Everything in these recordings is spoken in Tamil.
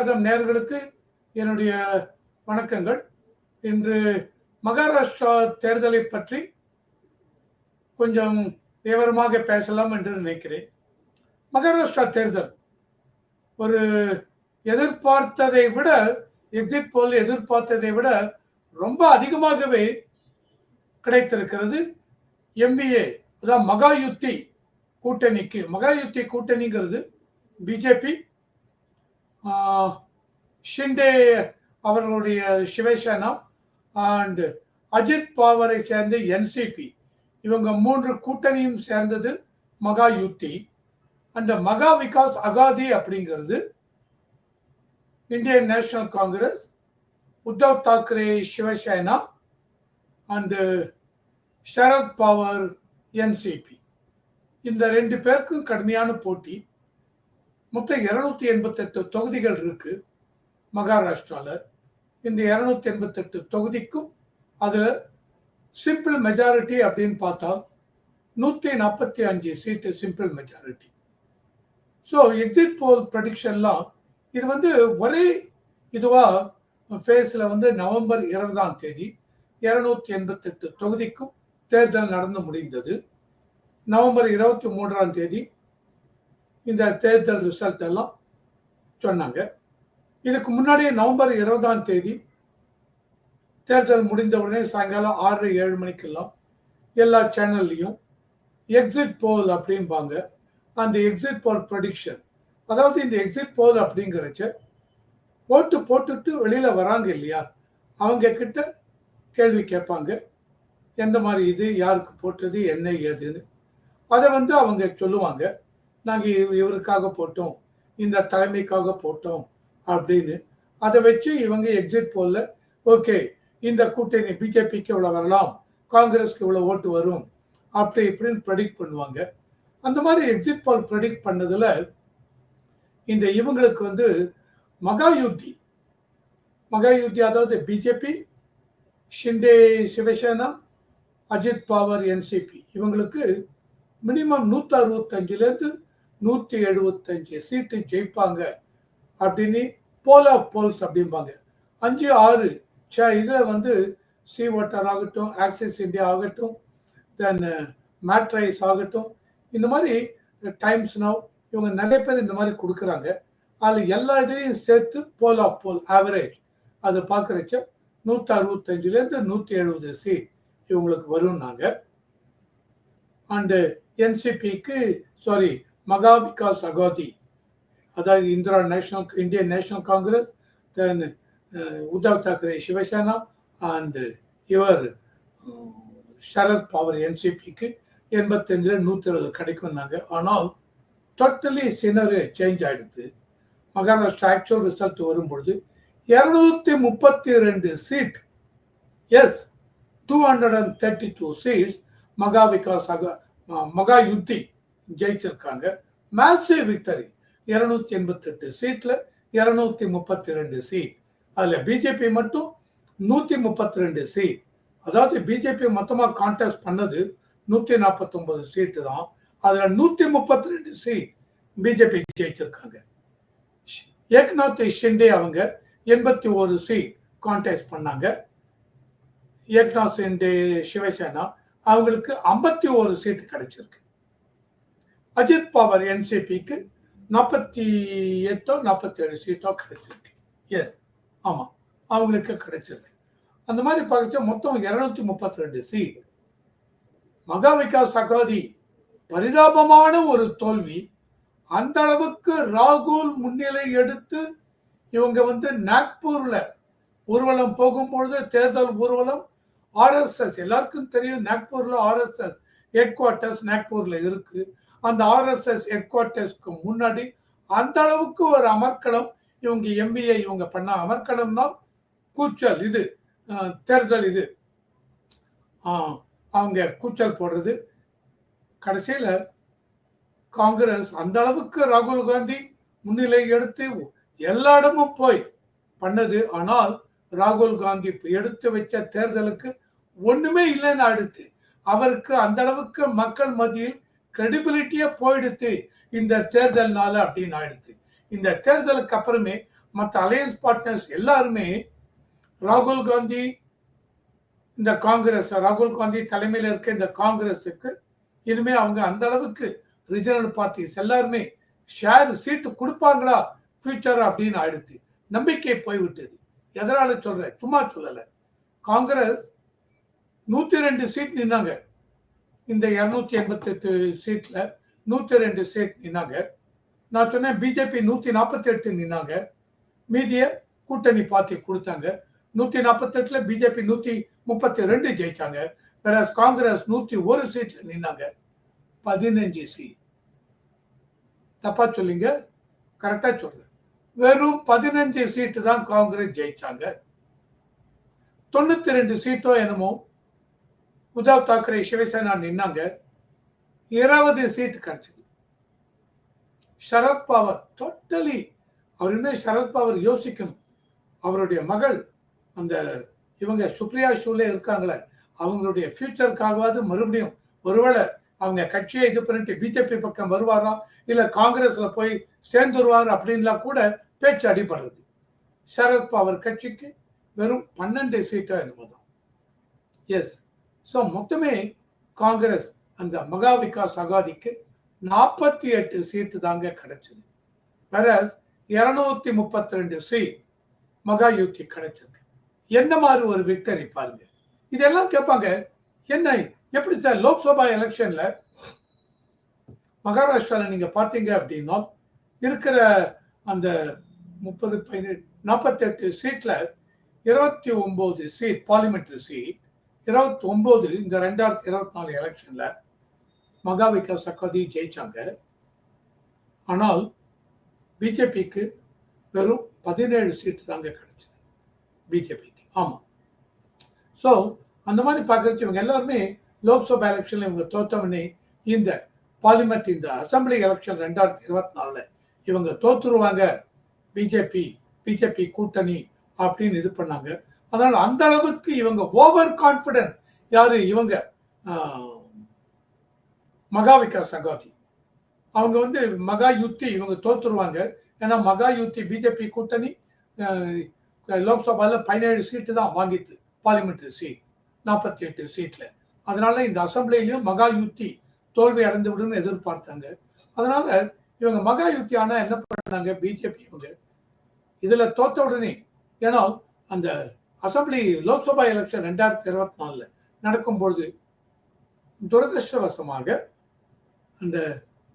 பாரதம் நேர்களுக்கு என்னுடைய வணக்கங்கள். இன்று மகாராஷ்டிரா தேர்தலை பற்றி கொஞ்சம் விவரமாக பேசலாம் என்று நினைக்கிறேன். மகாராஷ்டிரா தேர்தல் ஒரு எதிர்பார்த்ததை விட எக்ஸிட் போல் எதிர்பார்த்ததை விட ரொம்ப அதிகமாகவே கிடைத்திருக்கிறது. எம்பிஏ அதான் மகா யுத்தி கூட்டணிக்கு மகா யுத்தி கூட்டணிங்கிறது பிஜேபி ஷிண்டே அவர்களுடைய சிவசேனா அண்ட் அஜித் பவாரை சேர்ந்த என்சிபி இவங்க மூன்று கூட்டணியும் சேர்ந்தது மகா யுத்தி. அந்த மகா விகாஸ் அகாதி அப்படிங்கிறது Indian National Congress Uddhav Thackeray Shiv Sena and Sharad Pawar NCP இந்த ரெண்டு பேருக்கும் கடுமையான போட்டி. மொத்தம் இருநூத்தி எண்பத்தெட்டு தொகுதிகள் இருக்கு. மகாராஷ்டிராவில் இந்த இருநூத்தி எண்பத்தெட்டு தொகுதிக்கும் அதில் சிம்பிள் மெஜாரிட்டி அப்படின்னு பார்த்தா நூற்றி நாற்பத்தி அஞ்சு seat simple majority so exit poll ப்ரடிக்ஷன்லாம் இது வந்து ஒரே இதுவாக ஃபேஸில் வந்து நவம்பர் இருபதாம் தேதி இரநூத்தி எண்பத்தெட்டு தொகுதிக்கும் தேர்தல் நடந்து முடிந்தது. நவம்பர் இருபத்தி மூன்றாம் தேதி இந்த தேர்தல் ரிசல்ட் எல்லாம் சொன்னாங்க. இதுக்கு முன்னாடியே நவம்பர் இருபதாம் தேதி தேர்தல் முடிந்த உடனே சாயங்காலம் ஆறு ஏழு மணிக்கெல்லாம் எல்லா சேனல்லையும் எக்ஸிட் போல் அப்படிம்பாங்க. அந்த எக்ஸிட் போல் ப்ரொடிக்ஷன் அதாவது இந்த எக்ஸிட் போல் அப்படிங்கிறச்ச ஓட்டு போட்டுட்டு வெளியில் வராங்க இல்லையா? அவங்க கிட்ட கேள்வி கேட்பாங்க. எந்த மாதிரி இது யாருக்கு போட்டது என்ன ஏதுன்னு. அதை வந்து அவங்க சொல்லுவாங்க. நாங்கள் இவருக்காக போட்டோம். இந்த தலைமைக்காக போட்டோம் அப்படின்னு. அதை வச்சு இவங்க எக்ஸிட் போல ஓகே இந்த கூட்டணி பிஜேபிக்கு இவ்வளோ வரலாம் காங்கிரஸ்க்கு இவ்வளோ ஓட்டு வரும் அப்படி இப்படின்னு ப்ரெடிக்ட் பண்ணுவாங்க. அந்த மாதிரி எக்ஸிட் போல் ப்ரெடிக்ட் பண்ணதில் இந்த இவங்களுக்கு வந்து மகா யுத்தி. மகா யுத்தி அதாவது பிஜேபி ஷிண்டே சிவசேனா அஜித் பவர் என்சிபி இவங்களுக்கு மினிமம் நூற்றி அறுபத்தஞ்சிலேருந்து நூற்றி எழுபத்தஞ்சு சீட்டு ஜெயிப்பாங்க. அப்படின்னு போல் ஆஃப் போல்ஸ் அப்படிம்பாங்க. அஞ்சு ஆறு. சே இதில் வந்து சி வாட்டர் ஆகட்டும் ஆக்சிஸ் இந்தியா ஆகட்டும் தென் மேட்ரைஸ் uh, ஆகட்டும். இந்த மாதிரி uh, டைம்ஸ் நவ் இவங்க நிறைய பேர் இந்த மாதிரி கொடுக்குறாங்க. அதில் எல்லா இதுலேயும் சேர்த்து போல் ஆஃப் போல் ஆவரேஜ் அதை பார்க்குறச்ச நூற்றி அறுபத்தஞ்சிலேருந்து நூற்றி எழுபது சீட் இவங்களுக்கு வரும் நாங்கள் அண்டு என்சிபிக்கு uh, சாரி மகா விகாஸ் அகாதி அதாவது Indira National Indian National Congress then Uddhav Thackeray Shiv Sena and இவர் சரத் பவர் என்சிபிக்கு எண்பத்தஞ்சில் நூற்றி இருபது கிடைக்கும்னாங்க ஆனால் டோட்டலி சினரு சேஞ்ச் ஆகிடுது மகாராஷ்டிரா ஆக்சுவல் ரிசல்ட் வரும்பொழுது இரநூத்தி முப்பத்தி ரெண்டு seat yes two hundred and thirty two seats Maha Vikas Aghadi மகா யுத்தி ஜெயிச்சிருக்காங்க. மேசிவ் விக்டரி இருநூத்தி எண்பத்தெட்டு சீட்ல இருநூத்தி முப்பத்தி ரெண்டு சீட். அதுல பிஜேபி மட்டும் நூத்தி முப்பத்தி ரெண்டு சீட். அதாவது பிஜேபி மொத்தமா கான்டெஸ்ட் பண்ணது நூத்தி நாற்பத்தி ஒன்பது சீட்டு தான். அதுல நூத்தி முப்பத்தி ரெண்டு சீட் பிஜேபி ஜெயிச்சிருக்காங்க. ஏக்நாத் ஷிண்டே அவங்க எண்பத்தி ஒரு சீட் கான்டெஸ்ட் பண்ணாங்க. ஏக்நாத் ஷிண்டே சிவசேனா அவங்களுக்கு ஐம்பத்தி ஒரு சீட்டு கிடைச்சிருக்கு. அஜித் பவர் என்சிபிக்கு நாற்பத்தி எட்டோ நாற்பத்தி ஏழு சீட்டோ கிடைச்சிருக்கு. எஸ் ஆமாம் அவங்களுக்கு கிடைச்சிருக்கு. அந்த மாதிரி பார்க்க மொத்தம் இரநூத்தி முப்பத்தி ரெண்டு சீட். மகா விகாஸ் அகாதி பரிதாபமான ஒரு தோல்வி. அந்த அளவுக்கு ராகுல் முன்னிலை எடுத்து இவங்க வந்து நாக்பூர்ல ஊர்வலம் போகும்பொழுது தேர்தல் ஊர்வலம் ஆர்எஸ்எஸ் எல்லாருக்கும் தெரியும் நாக்பூர்ல ஆர்எஸ்எஸ் ஹெட் குவார்ட்டர்ஸ் நாக்பூர்ல இருக்கு. அந்த ஆர்எஸ்எஸ் ஹெட் குவார்ட்டர்ஸ்க்கு முன்னாடி அந்த அளவுக்கு ஒரு அமர்க்களம் இவங்க எம்பிஏ இவங்க பண்ண அமர்க்களம் தான் கூச்சல் இது தேர்தல் இது. அவங்க கூச்சல் போடுறது. கடைசியில் காங்கிரஸ் அந்த அளவுக்கு ராகுல் காந்தி முன்னிலை எடுத்து எல்லா இடமும் போய் பண்ணது. ஆனால் ராகுல் காந்தி எடுத்து வச்ச தேர்தலுக்கு ஒண்ணுமே இல்லைன்னு அடுத்து அவருக்கு அந்த அளவுக்கு மக்கள் மத்தியில் கிரெடிபிலிட்டியே போயிடுத்து இந்த தேர்தல்னால அப்படின்னு ஆயிடுத்து. இந்த தேர்தலுக்கு அப்புறமே மற்ற அலையன்ஸ் பார்ட்னர்ஸ் எல்லாருமே ராகுல் காந்தி இந்த காங்கிரஸ் ராகுல் காந்தி தலைமையில் இருக்க இந்த காங்கிரஸுக்கு இனிமே அவங்க அந்த அளவுக்கு ரிஜினல் பார்ட்டிஸ் எல்லாருமே ஷேர் சீட்டு கொடுப்பாங்களா ஃபியூச்சர் அப்படின்னு ஆயிடுத்து. நம்பிக்கை போய்விட்டது. எதனால சொல்றேன்? சும்மா சொல்லலை. காங்கிரஸ் நூத்தி ரெண்டு சீட் நின்னாங்க. இந்த இரநூத்தி எண்பத்தி எட்டு சீட்ல நூத்தி ரெண்டு சீட் நின்னாங்க. நான் சொன்னேன் பிஜேபி நூத்தி நாற்பத்தி எட்டு நின்னாங்க. மீதிய கூட்டணி பார்ட்டி கொடுத்தாங்க. நூத்தி நாற்பத்தி எட்டுல பிஜேபி நூத்தி முப்பத்தி ரெண்டு ஜெயிச்சாங்க. வேற காங்கிரஸ் நூத்தி ஒரு சீட்ல நின்னாங்க. பதினஞ்சு சீட். தப்பா சொல்லிங்க. கரெக்டா சொல்றேன். வெறும் பதினஞ்சு சீட்டு தான் காங்கிரஸ் ஜெயிச்சாங்க. தொண்ணூத்தி ரெண்டு சீட்டோ என்னமோ உத்தவ் தாக்கரே சிவசேனா நின்னாங்க. இருபது சீட்டு கிடைச்சது. சரத்பவர் டோட்டலி அவர் இன்னும் சரத்பவர் யோசிக்கும்? அவருடைய மகள் அந்த இவங்க சுப்ரியா ஷூலே இருக்காங்களே அவங்களுடைய ஃபியூச்சருக்காகவாது மறுபடியும் ஒருவேளை அவங்க கட்சியை இது பண்ணிட்டு பிஜேபி பக்கம் வருவாரா இல்லை காங்கிரஸ்ல போய் சேர்ந்துருவார் அப்படின்லாம் கூட பேச்சு அடிபடுறது. சரத்பவர் கட்சிக்கு வெறும் பன்னெண்டு சீட்டா என்பதுதான் எஸ் ஸோ மொத்தமே காங்கிரஸ் அந்த மகா விகாஸ் அகாதிக்கு நாற்பத்தி எட்டு சீட்டு தாங்க கிடைச்சது. வேற இருநூத்தி முப்பத்தி ரெண்டு சீட் மகா யூத்தி கிடைச்சிருக்கு. என்ன மாதிரி ஒரு விக்டரி பாருங்க. இதெல்லாம் கேட்பாங்க என்ன எப்படி சார் லோக்சபா எலெக்ஷன்ல மகாராஷ்டிரால நீங்க பார்த்தீங்க அப்படின்னா இருக்கிற அந்த முப்பது பதினெட்டு நாற்பத்தி எட்டு சீட்ல இருபத்தி ஒன்பது சீட் பார்லிமெண்ட்ரி சீட் இருபத்தி ஒன்பது இந்த ரெண்டாயிரத்தி இருபத்தி நாலு எலெக்ஷன்ல மகா விகாஸ் அகாதி ஜெயிச்சாங்க. ஆனால் பிஜேபிக்கு வெறும் பதினேழு சீட்டு தாங்க கிடைச்சது. பிஜேபிக்கு. ஆமாம் ஸோ அந்த மாதிரி பார்க்குறச்சு இவங்க எல்லாருமே லோக்சபா எலெக்ஷன்ல இவங்க தோத்தவனே இந்த பார்லிமெண்ட் இந்த அசம்பிளி எலெக்ஷன் ரெண்டாயிரத்தி இருபத்தி நாலில் இவங்க தோத்துருவாங்க. பிஜேபி பிஜேபி கூட்டணி அப்படின்னு இது பண்ணாங்க. அதனால் அந்த அளவுக்கு இவங்க ஓவர் கான்பிடன்ஸ் யாரு? இவங்க மகா விகாஸ் அகாதி. அவங்க வந்து மகா யுத்தி இவங்க தோத்துருவாங்க. ஏன்னா மகா யுத்தி பிஜேபி கூட்டணி லோக்சபாவில் பதினேழு சீட்டு தான் வாங்கிட்டு பார்லிமெண்ட்ரி சீட் நாற்பத்தி எட்டு சீட்டில் அதனால இந்த அசம்பிளிலையும் மகா யுத்தி தோல்வி அடைந்து விடுன்னு எதிர்பார்த்தாங்க. அதனால இவங்க மகா யுத்தி ஆனால் என்ன பண்ணாங்க? பிஜேபி இவங்க. இதில் தோத்த உடனே ஏன்னா அந்த அசம்பிளி லோக்சபா எலெக்ஷன் ரெண்டாயிரத்தி இருபத்தி நாலில் நடக்கும்பொழுது துரதிருஷ்டவசமாக அந்த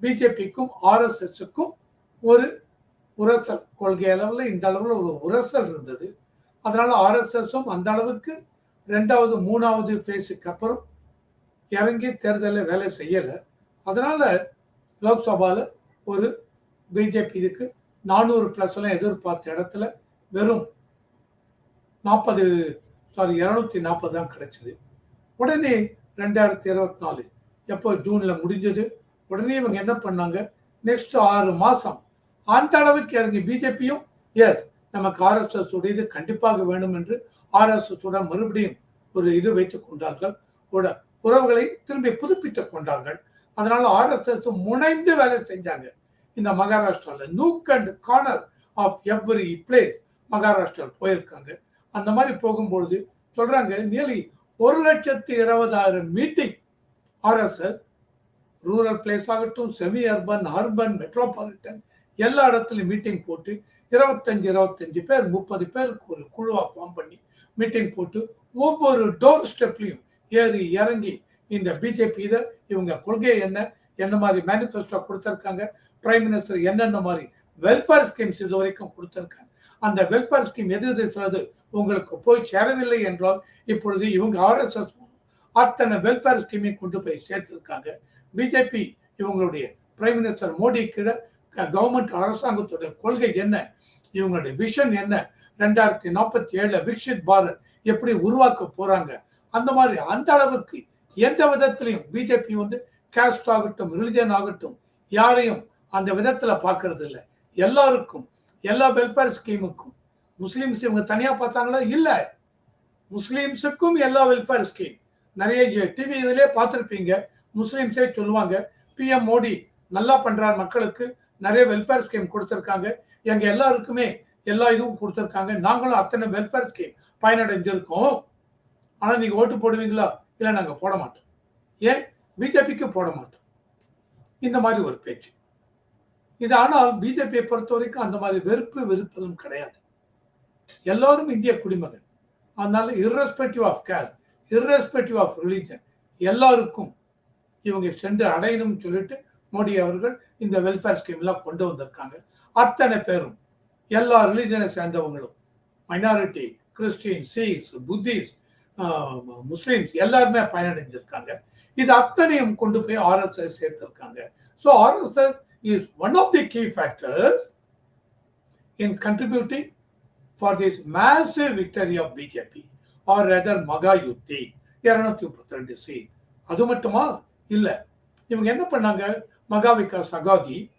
பிஜேபிக்கும் ஆர்எஸ்எஸ்க்கும் ஒரு உரசல் கொள்கை அளவில் இந்த அளவில் ஒரு உரசல் இருந்தது. அதனால் ஆர்எஸ்எஸும் அந்த அளவுக்கு ரெண்டாவது மூணாவது ஃபேஸுக்கு அப்புறம் இறங்கி தேர்தலில் வேலை செய்யலை. அதனால் லோக்சபாவில் ஒரு பிஜேபி இதுக்கு நானூறு ப்ளஸ்லாம் எதிர்பார்த்த இடத்துல வெறும் நாற்பது சாரி இரநூத்தி நாற்பது தான் கிடைச்சது. உடனே ரெண்டாயிரத்தி இருபத்தி நாலு எப்போ ஜூனில் முடிஞ்சது? உடனே இவங்க என்ன பண்ணாங்க? நெக்ஸ்ட் ஆறு மாதம் அந்த அளவுக்கு இறங்கி பிஜேபியும் எஸ் நமக்கு ஆர்எஸ்எஸ் உடையது கண்டிப்பாக வேணும் என்று ஆர்எஸ்எஸ் உடன் மறுபடியும் ஒரு இது வைத்துக் கொண்டார்கள். கூட உறவுகளை திரும்பி புதுப்பித்துக் கொண்டார்கள். அதனால ஆர்எஸ்எஸ் முனைந்து வேலை செஞ்சாங்க. இந்த மகாராஷ்டிராவில் nook and corner of every place Maharashtra போயிருக்காங்க. அந்த மாதிரி போகும்பொழுது சொல்றாங்க நியர்லி ஒரு லட்சத்து இருபதாயிரம் மீட்டிங் ஆர்எஸ்எஸ் ரூரல் பிளேஸ் ஆகட்டும் செமி அர்பன் அர்பன் மெட்ரோபாலிட்டன் எல்லா இடத்துலையும் மீட்டிங் போட்டு இருபத்தஞ்சு இருபத்தஞ்சு பேர் முப்பது பேருக்கு ஒரு குழுவாக ஃபார்ம் பண்ணி மீட்டிங் போட்டு ஒவ்வொரு டோர் ஸ்டெப்லையும் ஏறி இறங்கி இந்த பிஜேபி இதை இவங்க கொள்கை என்ன என்ன மாதிரி மேனிஃபெஸ்டோ கொடுத்துருக்காங்க பிரைம் மினிஸ்டர் என்னென்ன மாதிரி வெல்ஃபேர் ஸ்கீம்ஸ் இது வரைக்கும் கொடுத்துருக்காங்க. அந்த வெல்ஃபேர் ஸ்கீம் எது எது சிலது உங்களுக்கு போய் சேரவில்லை என்றால் இப்பொழுது இவங்க ஆர்எஸ்எஸ் அத்தனை வெல்ஃபேர் ஸ்கீமை கொண்டு போய் சேர்த்திருக்காங்க. பிஜேபி இவங்களுடைய பிரைம் மினிஸ்டர் மோடி கீழே கவர்மெண்ட் அரசாங்கத்தோட கொள்கை என்ன? இவங்களுடைய விஷன் என்ன? ரெண்டாயிரத்தி நாற்பத்தி ஏழுல விக்ஷித் பாரத் எப்படி உருவாக்க போறாங்க? அந்த மாதிரி அந்த அளவுக்கு எந்த விதத்திலையும் பிஜேபி வந்து கேஸ்ட் ஆகட்டும் ரிலிஜன் ஆகட்டும் யாரையும் அந்த விதத்துல பாக்குறது இல்லை எல்லாருக்கும் எல்லா வெல்ஃபேர் ஸ்கீமுக்கும் முஸ்லீம்ஸ் இவங்க தனியா பார்த்தாங்களா? இல்ல. முஸ்லீம்ஸுக்கும் எல்லா வெல்ஃபேர் ஸ்கீம் நிறைய டிவி இதிலே பார்த்துருப்பீங்க. முஸ்லீம்ஸே சொல்லுவாங்க பிஎம் மோடி நல்லா பண்றார் மக்களுக்கு நிறைய வெல்ஃபேர் ஸ்கீம் கொடுத்துருக்காங்க. எங்க எல்லாருக்குமே எல்லா இதுவும் கொடுத்துருக்காங்க. நாங்களும் அத்தனை வெல்ஃபேர் ஸ்கீம் பயனடைஞ்சிருக்கோம். ஆனா நீங்க ஓட்டு போடுவீங்களா? இல்ல நாங்க போட மாட்டோம். ஏன்? பிஜேபிக்கு போட மாட்டோம். இந்த மாதிரி ஒரு பேச்சு. இது ஆனால் பிஜேபியை பொறுத்த வரைக்கும் அந்த மாதிரி வெறுப்பு வெறுப்பதும் கிடையாது. எல்லாரும் இந்திய குடிமகன். அதனால irrespective of caste irrespective of religion எல்லாருக்கும் இவங்க சென்று அடையணும்னு சொல்லிட்டு மோடி அவர்கள் இந்த வெல்ஃபேர் ஸ்கீம் எல்லாம் கொண்டு வந்திருக்காங்க. அத்தனை பேரும் எல்லா ரிலீஜனை சேர்ந்தவங்களும் minority Christian Sikhs Buddhist Muslims எல்லாருமே பயனடைஞ்சிருக்காங்க. இது அத்தனையும் கொண்டு போய் RSS சேர்த்திருக்காங்க. So RSS is one of the key factors in contributing for this massive victory of BJP or rather Maha Yuti இருநூத்தி முப்பத்தி ரெண்டு சி அது மட்டுமா? இல்லை. இவங்க என்ன பண்ணாங்க? மகா விகாஸ் அகாதி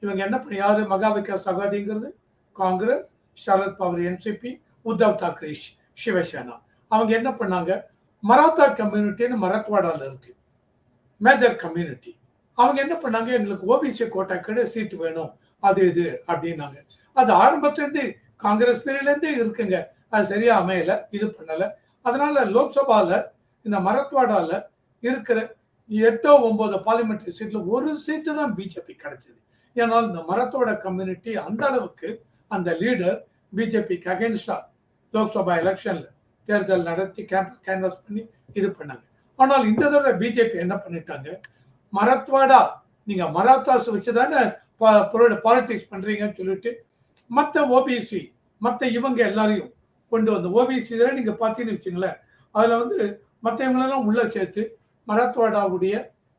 இவங்க என்ன பண்ண யாரு மகா விகாஸ் அகாதிங்கிறது காங்கிரஸ் சரத் பவர் என்சிபி உத்தவ் தாக்கரே சிவசேனா அவங்க என்ன பண்ணாங்க? மராத்தா கம்யூனிட்டின்னு மராத்வாடால இருக்கு. மேஜர் கம்யூனிட்டி அவங்க என்ன பண்ணாங்க? எங்களுக்கு ஓபிசி கோட்டா கடை சீட்டு வேணும். அது இது அப்படின்னாங்க. அது ஆரம்பத்துலேருந்து காங்கிரஸ் பீரியட்லேருந்தே இருக்குங்க. அது சரியா அமையல இது பண்ணல. அதனால லோக்சபால இந்த மரத்வாடால இருக்கிற எட்டோ ஒன்பது பார்லிமெண்ட்ரி சீட்ல ஒரு சீட்டு தான் பிஜேபி கிடைச்சது. ஏன்னால் இந்த மரத்தோட கம்யூனிட்டி அந்த அளவுக்கு அந்த லீடர் பிஜேபிக்கு அகேன்ஸ்டா லோக்சபா எலெக்ஷன்ல தேர்தல் நடத்தி கேன்வாஸ் பண்ணி இது பண்ணாங்க. ஆனால் இந்த தடவை பிஜேபி என்ன பண்ணிட்டாங்க? மரத்வாடா நீங்க மராத்தாஸ் வச்சுதானே பாலிடிக்ஸ் பண்றீங்கன்னு சொல்லிட்டு மற்ற ஓபிசி மற்ற இவங்க எல்லாரையும் கொண்டு வந்த ஓபிசி இதில் நீங்கள் பார்த்தீங்கன்னு வச்சுங்களேன். அதில் வந்து மற்றவங்களெல்லாம் உள்ளே சேர்த்து மராத்வாடாவுடைய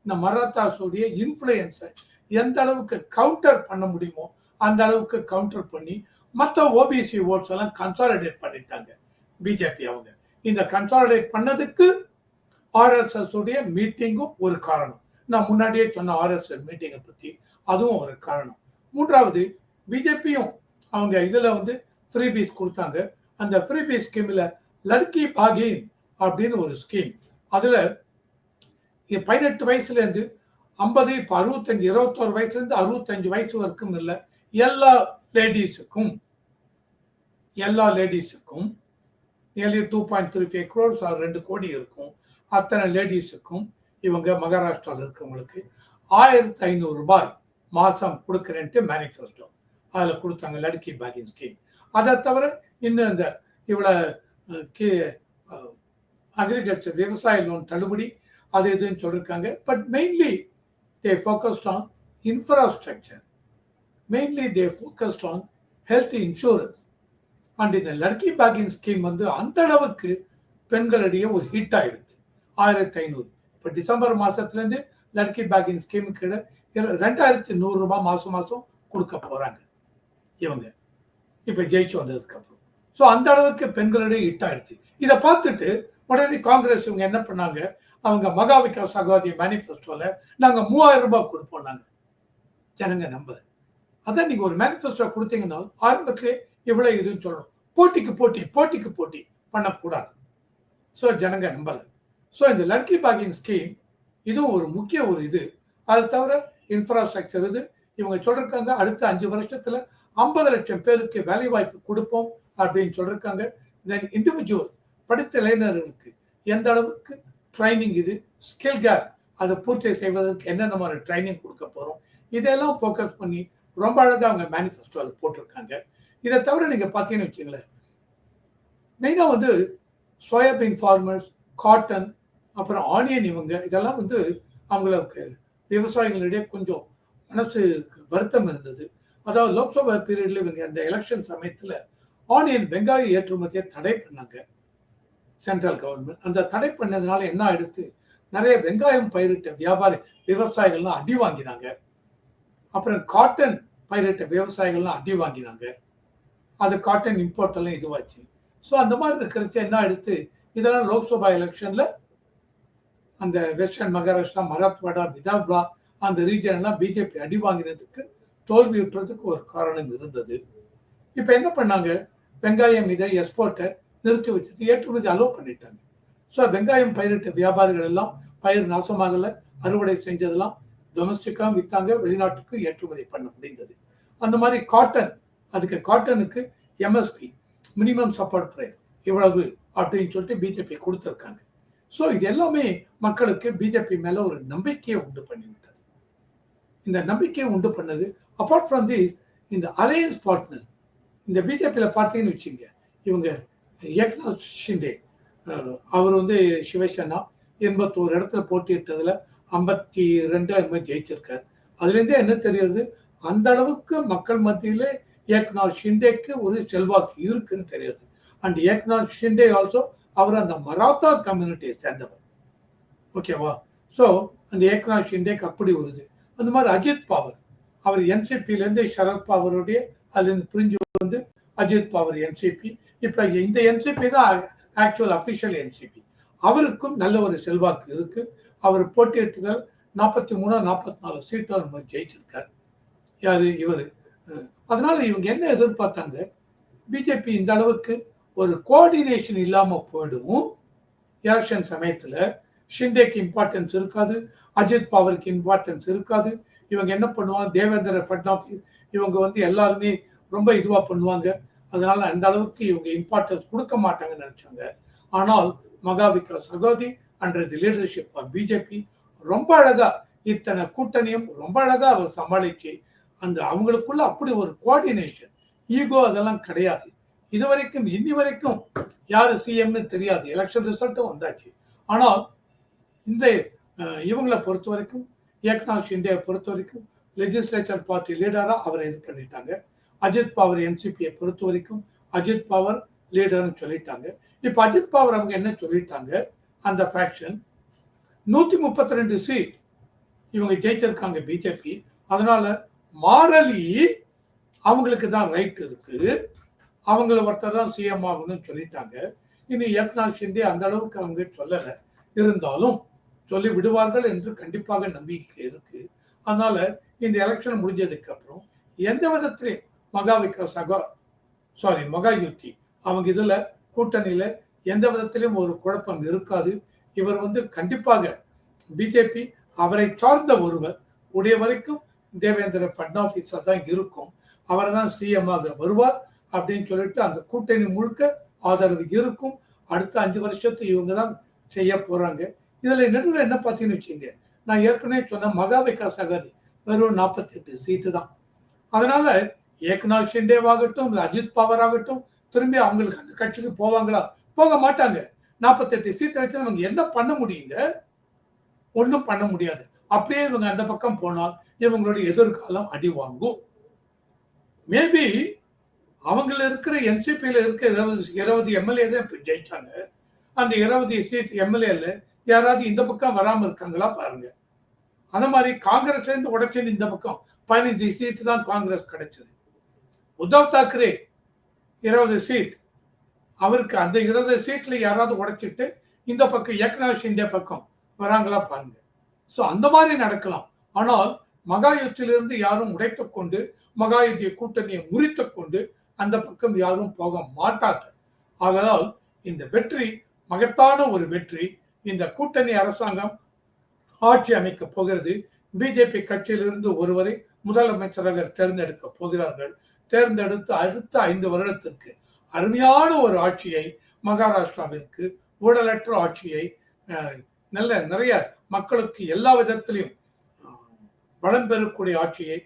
இந்த மராத்தாஸுடைய இன்ஃப்ளூயன்ஸை எந்த அளவுக்கு கவுண்டர் பண்ண முடியுமோ அந்த அளவுக்கு கவுண்டர் பண்ணி மற்ற ஓபிசி ஓட்ஸ் எல்லாம் கன்சாலிடேட் பண்ணிட்டாங்க பிஜேபி அவங்க. இந்த கன்சாலிடேட் பண்ணதுக்கு ஆர்எஸ்எஸ் உடைய மீட்டிங்கும் ஒரு காரணம். நான் முன்னாடியே சொன்ன ஆர்எஸ்எஸ் மீட்டிங்கை பற்றி அதுவும் ஒரு காரணம். மூன்றாவது பிஜேபியும் அவங்க இதில் வந்து ஃப்ரீ பீஸ் கொடுத்தாங்க. அந்த ஃப்ரீ பீஸ் ஸ்கீமில் லட்கி பாகின் அப்படின்னு ஒரு ஸ்கீம் அதில் பதினெட்டு வயசுலேருந்து ஐம்பது இப்போ அறுபத்தஞ்சு இருபத்தோரு வயசுலேருந்து அறுபத்தஞ்சு வயசு வரைக்கும் இல்லை. எல்லா லேடிஸுக்கும் எல்லா லேடிஸுக்கும் nearly two point three five crores ரெண்டு கோடி இருக்கும். அத்தனை லேடிஸுக்கும் இவங்க மகாராஷ்டிராவில் இருக்கிறவங்களுக்கு ஆயிரத்தி ஐநூறு ரூபாய் மாசம் கொடுக்குறேன்ட்டு மேனிஃபெஸ்டோ அதில் கொடுத்தாங்க லடுக்கி பாக்கிங் ஸ்கீம் அதை தவிர இன்னும் இந்த இவ்வளோ அக்ரிகல்ச்சர் விவசாய லோன் தள்ளுபடி அது இதுன்னு சொல்லியிருக்காங்க but mainly they focused on infrastructure mainly they focused on health insurance and இந்த லட்கி பேக்கிங் ஸ்கீம் வந்து அந்த அளவுக்கு பெண்களிடையே ஒரு ஹிட் ஆயிடுது. ஆயிரத்தி ஐநூறு இப்போ டிசம்பர் மாதத்துலேருந்து லட்கி பேக்கிங் ஸ்கீமுக்கு ரெண்டாயிரத்தி நூறுரூபா மாதம் மாதம் கொடுக்க போகிறாங்க இவங்க. இப்போ ஜெயிச்சு வந்ததுக்கு அப்புறம் ஸோ அந்த அளவுக்கு பெண்களிடையே ஹிட்டாயிடுச்சு இதை பார்த்துட்டு உடனே காங்கிரஸ் இவங்க என்ன பண்ணாங்க? அவங்க மகா விகாஸ் அகாதி மேனிஃபெஸ்டோவில் நாங்கள் மூவாயிரம் ரூபாய் கொடுப்போம் நாங்கள் ஜனங்க நம்பல அதான் நீங்கள் ஒரு மேனிஃபெஸ்டோ கொடுத்தீங்கன்னா ஆரம்பத்திலே இவ்வளோ இதுன்னு சொல்லணும். போட்டிக்கு போட்டி போட்டிக்கு போட்டி பண்ணக்கூடாது. ஸோ ஜனங்க நம்பலை. ஸோ இந்த லட்கி பாகிங் ஸ்கீம் இதுவும் ஒரு முக்கிய ஒரு இது. அது தவிர இன்ஃப்ராஸ்ட்ரக்சர் இது. இவங்க சொல்லிருக்காங்க அடுத்த அஞ்சு வருஷத்தில் ஐம்பது லட்சம் பேருக்கு வேலை வாய்ப்பு கொடுப்போம் அப்படின்னு சொல்லியிருக்காங்க தென் இண்டிவிஜுவல்ஸ் படித்த இளைஞர்களுக்கு எந்த அளவுக்கு ட்ரைனிங் இது? ஸ்கில் கேப் அதை பூர்த்தி செய்வதற்கு என்னென்ன மாதிரி ட்ரைனிங் கொடுக்க போகிறோம் இதெல்லாம் ஃபோக்கஸ் பண்ணி ரொம்ப அழகாக அவங்க மேனிஃபெஸ்டோவில் போட்டிருக்காங்க. இதை தவிர நீங்கள் பார்த்தீங்கன்னு வச்சுங்களேன் மெயினாக வந்து சோயாபீன் ஃபார்மர்ஸ் காட்டன் அப்புறம் ஆனியன் இவங்க இதெல்லாம் வந்து அவங்களுக்கு விவசாயிகளிடையே கொஞ்சம் மனசு வருத்தம் இருந்தது. அதாவது லோக்சபா பீரியட்ல இவங்க அந்த எலெக்ஷன் சமயத்தில் ஆனியன் வெங்காய ஏற்றுமதியை தடை பண்ணாங்க. சென்ட்ரல் கவர்மெண்ட் அந்த தடை பண்ணதுனால என்ன ஆயிடுத்து? நிறைய வெங்காயம் பயிரிட்ட வியாபாரி விவசாயிகள்லாம் அடி வாங்கினாங்க. அப்புறம் காட்டன் பயிரிட்ட விவசாயிகள்லாம் அடி வாங்கினாங்க. அது காட்டன் இம்போர்ட் எல்லாம் இதுவாச்சு. ஸோ அந்த மாதிரி இருக்கிறச்சு என்ன எடுத்து இதெல்லாம் லோக்சபா எலெக்ஷன்ல அந்த வெஸ்டர்ன் மகாராஷ்டிரா மராத்வாடா விதாபா அந்த ரீஜன் எல்லாம் பிஜேபி அடி வாங்கினதுக்கு தோல்வி விட்டுறதுக்கு ஒரு காரணம் இருந்தது. இப்போ என்ன பண்ணாங்க? வெங்காயம் இதை எக்ஸ்போர்ட்டை நிறுத்தி வச்சு ஏற்றுமதி அலோவ் பண்ணிட்டாங்க. ஸோ வெங்காயம் பயிரிட்ட வியாபாரிகள் எல்லாம் பயிர் நாசமாகலை அறுவடை செஞ்சதெல்லாம் டொமஸ்டிக்காக விற்றாங்க வெளிநாட்டுக்கு ஏற்றுமதி பண்ண முடிந்தது. அந்த மாதிரி காட்டன் அதுக்கு காட்டனுக்கு எம்எஸ்பி மினிமம் சப்போர்ட் ப்ரைஸ் இவ்வளவு அப்படின்னு சொல்லிட்டு பிஜேபி கொடுத்துருக்காங்க. ஸோ இது எல்லாமே மக்களுக்கு பிஜேபி மேலே ஒரு நம்பிக்கையை உண்டு பண்ணிவிட்டது. இந்த நம்பிக்கையை உண்டு பண்ணது அப்பார்ட் ஃப்ரம் திஸ் இந்த அலையன்ஸ் பார்ட்னர்ஸ் இந்த பிஜேபியில் பார்த்தீங்கன்னு வச்சுங்க இவங்க ஏக்நாத் ஷிண்டே அவர் வந்து சிவசேனா எண்பத்தோரு இடத்துல போட்டியிட்டதில் ஐம்பத்தி ரெண்டு அது மாதிரி ஜெயிச்சிருக்காரு அதுலேருந்தே என்ன தெரியுது? அந்த அளவுக்கு மக்கள் மத்தியில் ஏக்நாத் ஷிண்டேக்கு ஒரு செல்வாக்கு இருக்குன்னு தெரியுது. அண்ட் ஏக்நாத் ஷிண்டே ஆல்சோ அவர் அந்த மராத்தா கம்யூனிட்டியை சேர்ந்தவர். ஓகேவா ஸோ அந்த ஏக்நாத் ஷிண்டேக்கு அப்படி வருது அந்த மாதிரி அஜித் பவர். அவர் என்சிபிலேருந்து சரத் பவருடைய அதுலேருந்து பிரிஞ்சு வந்து அஜித் பவர் என்சிபி இப்போ இந்த என்சிபி தான் ஆக்சுவல் அஃபிஷியல் என்சிபி அவருக்கும் நல்ல ஒரு செல்வாக்கு இருக்கு. அவர் போட்டியிட்டதால் நாற்பத்தி மூணு நாற்பத்தி நாலு சீட்டு அவர் ஜெயிச்சிருக்காரு. யார்? இவர். அதனால இவங்க என்ன எதிர்பார்த்தாங்க? பிஜேபி இந்த அளவுக்கு ஒரு கோஆர்டினேஷன் இல்லாமல் போயிடும். எலெக்ஷன் சமயத்தில் ஷிண்டேக்கு இம்பார்ட்டன்ஸ் இருக்காது. அஜித் பவருக்கு இம்பார்ட்டன்ஸ் இருக்காது. இவங்க என்ன பண்ணுவாங்க? தேவேந்திர ஃபட்னாஃபிஸ் இவங்க வந்து எல்லாருமே ரொம்ப இதுவாக பண்ணுவாங்க. அதனால அந்த அளவுக்கு இவங்க இம்பார்ட்டன்ஸ் கொடுக்க மாட்டாங்கன்னு நினைச்சாங்க. ஆனால் Maha Vikas Aghadi under the leadership of BJP ரொம்ப அழகா இத்தனை கூட்டணியும் ரொம்ப அழகா அவர் சமாளிச்சு அந்த அவங்களுக்குள்ள அப்படி ஒரு கோஆர்டினேஷன் ஈகோ அதெல்லாம் கிடையாது. இது வரைக்கும் இன்னி வரைக்கும் யார் சிஎம்னு தெரியாது. எலெக்ஷன் ரிசல்ட்டும் வந்தாச்சு. ஆனால் இந்த இவங்களை பொறுத்த வரைக்கும் ஏக்நாத் ஷிண்டேவை பொறுத்த வரைக்கும் லெஜிஸ்லேச்சர் பார்ட்டி லீடராக அவரை இது பண்ணிட்டாங்க. அஜித் பவர் என்சிபியை பொறுத்த வரைக்கும் அஜித் பவர் லீடர்னு சொல்லிட்டாங்க. இப்போ அஜித் பவர் அவங்க என்ன சொல்லிட்டாங்க? அந்த ஃபேக்ஷன் நூற்றி முப்பத்தி ரெண்டு சீட் இவங்க ஜெயிச்சிருக்காங்க பிஜேபி அதனால மாரலி அவங்களுக்கு தான் ரைட் இருக்கு. அவங்கள ஒருத்தர் தான் சிஎம் ஆகணும்னு சொல்லிட்டாங்க. இனி ஏக்நாத் ஷிண்டே அந்த அளவுக்கு அவங்க சொல்லலை. இருந்தாலும் சொல்லி விடுவார்கள் என்று கண்டிப்பாக நம்பிக்கை இருக்கு. அதனால இந்த எலெக்ஷன் முடிஞ்சதுக்கு அப்புறம் எந்த விதத்திலே மகா விகாஸ் அகா சாரி மகா யுத்தி அவங்க இதுல கூட்டணியில எந்த விதத்திலும் ஒரு குழப்பம் இருக்காது. இவர் வந்து கண்டிப்பாக பிஜேபி அவரை சார்ந்த ஒருவர் உடைய வரைக்கும் தேவேந்திர ஃபட்னாவிஸா தான் இருக்கும். அவர் தான் சிஎம் ஆக வருவார் அப்படின்னு சொல்லிட்டு அந்த கூட்டணி முழுக்க ஆதரவு இருக்கும். அடுத்த அஞ்சு வருஷத்து இவங்க தான் செய்ய போறாங்க. இதில் நடுவில் என்ன பார்த்தீங்கன்னு வச்சுங்க நான் ஏற்கனவே சொன்ன மகா விகாஸ் அகாதி வெறும் நாற்பத்தி எட்டு சீட்டு தான். அதனால ஏக்நாத் ஷிண்டேவாகட்டும் இல்லை அஜித் பவர் ஆகட்டும் திரும்பி அவங்களுக்கு அந்த கட்சிக்கு போவாங்களா? போக மாட்டாங்க. நாற்பத்தெட்டு சீட்டை வச்சு அவங்க என்ன பண்ண முடியுங்க? ஒன்றும் பண்ண முடியாது. அப்படியே இவங்க அந்த பக்கம் போனால் இவங்களுடைய எதிர்காலம் அடி வாங்கும் மேபி அவங்கள இருக்கிற என்சிபியில் இருக்கிற இருபது இருபது எம்எல்ஏ தான் இப்போ ஜெயிச்சாங்க. அந்த இருபது சீட் எம்எல்ஏல யாராவது இந்த பக்கம் வராம இருக்காங்களா பாருங்க. அந்த மாதிரி காங்கிரஸ்ல இருந்து இந்த பக்கம் பதினஞ்சு சீட்டு தான் காங்கிரஸ் கிடைச்சது. உத்தவ் தாக்கரே இருபது சீட் அவருக்கு அந்த இருபது சீட்ல யாராவது உடைச்சிட்டு இந்த பக்கம் ஏக்நாத் ஷிண்டே பக்கம் வராங்களா பாருங்க. ஸோ அந்த மாதிரி நடக்கலாம். ஆனால் மகாயுத்திலிருந்து யாரும் உடைத்து கொண்டு மகாயுத்திய கூட்டணியை முறித்து கொண்டு அந்த பக்கம் யாரும் போக மாட்டார்கள். ஆகதால் இந்த வெற்றி மகத்தான ஒரு வெற்றி. இந்த கூட்டணி அரசாங்கம் ஆட்சி அமைக்க போகிறது. பிஜேபி கட்சியிலிருந்து ஒருவரை முதலமைச்சராக தேர்ந்தெடுக்க போகிறார்கள். தேர்ந்தெடுத்து அடுத்த ஐந்து வருடத்திற்கு அருமையான ஒரு ஆட்சியை மகாராஷ்டிராவிற்கு ஊழலற்ற ஆட்சியை நல்ல நிறைய மக்களுக்கு எல்லா விதத்திலையும் வளம் பெறக்கூடிய ஆட்சியை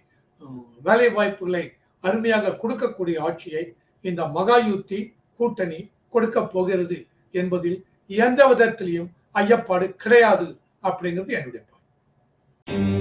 வேலை வாய்ப்புகளை அருமையாக கொடுக்கக்கூடிய ஆட்சியை இந்த மகாயுத்தி கூட்டணி கொடுக்க போகிறது என்பதில் எந்த விதத்திலையும் ஐயப்பாடு கிடையாது அப்படிங்கிறது என்னுடைய பாயிண்ட்.